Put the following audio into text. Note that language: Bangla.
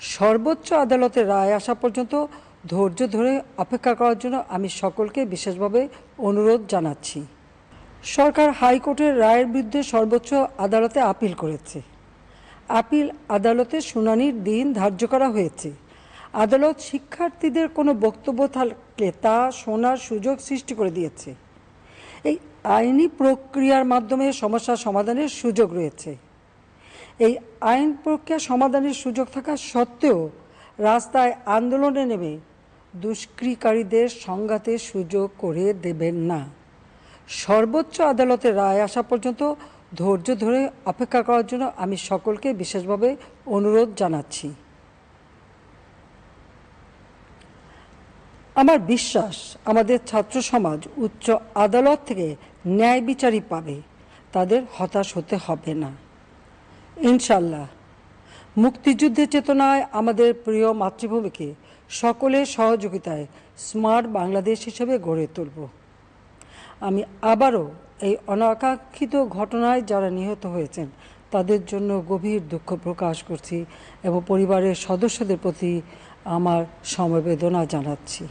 সর্বোচ্চ আদালতের রায় আসা পর্যন্ত ধৈর্য ধরে অপেক্ষা করার জন্য আমি সকলকে বিশেষভাবে অনুরোধ জানাচ্ছি। সরকার হাইকোর্টের রায়ের বিরুদ্ধে সর্বোচ্চ আদালতে আপিল করেছে। আপিল আদালতে শুনানির দিন ধার্য করা হয়েছে। আদালত শিক্ষার্থীদের কোনো বক্তব্য থাকলে তা শোনার সুযোগ সৃষ্টি করে দিয়েছে। এই আইনি প্রক্রিয়ার মাধ্যমে সমস্যা সমাধানের সুযোগ রয়েছে। এই আইন প্রক্রিয়া সমাধানের সুযোগ থাকা সত্ত্বেও রাস্তায় আন্দোলনে নেমে দুষ্কৃকারীদের সংঘাতের সুযোগ করে দেবেন না। সর্বোচ্চ আদালতের রায় আসা পর্যন্ত ধৈর্য ধরে অপেক্ষা করার জন্য আমি সকলকে বিশেষভাবে অনুরোধ জানাচ্ছি। আমার বিশ্বাস, আমাদের ছাত্র সমাজ উচ্চ আদালত থেকে ন্যায় বিচারই পাবে, তাদের হতাশ হতে হবে না। ইনশাল্লাহ মুক্তিযুদ্ধের চেতনায় আমাদের প্রিয় মাতৃভূমিকে সকলের সহযোগিতায় স্মার্ট বাংলাদেশ হিসেবে গড়ে তুলব। আমি আবারও এই অনাকাঙ্ক্ষিত ঘটনায় যারা নিহত হয়েছেন, তাদের জন্য গভীর দুঃখ প্রকাশ করছি এবং পরিবারের সদস্যদের প্রতি আমার সমবেদনা জানাচ্ছি।